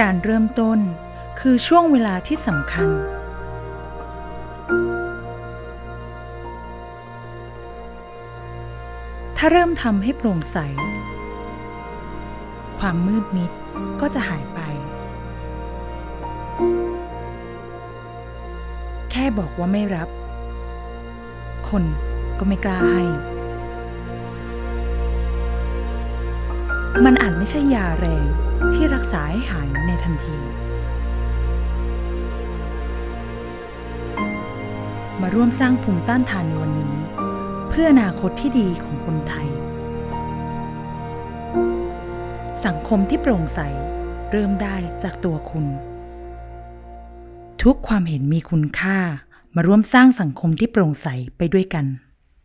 การเริ่มต้นคือช่วงเวลาที่สำคัญ ถ้าเริ่มทำให้โปร่งใส ความมืดมิดก็จะหายไป แค่บอกว่าไม่รับ คนก็ไม่กล้าให้ มันอาจไม่ใช่ยาแรงที่รักษาให้หายในทันที มาร่วมสร้างภูมิต้านทานในวันนี้ เพื่ออนาคตที่ดีของคนไทย สังคมที่โปร่งใสเริ่มได้จากตัวคุณ ทุกความเห็นมีคุณค่า มาร่วมสร้างสังคมที่โปร่งใสไปด้วยกัน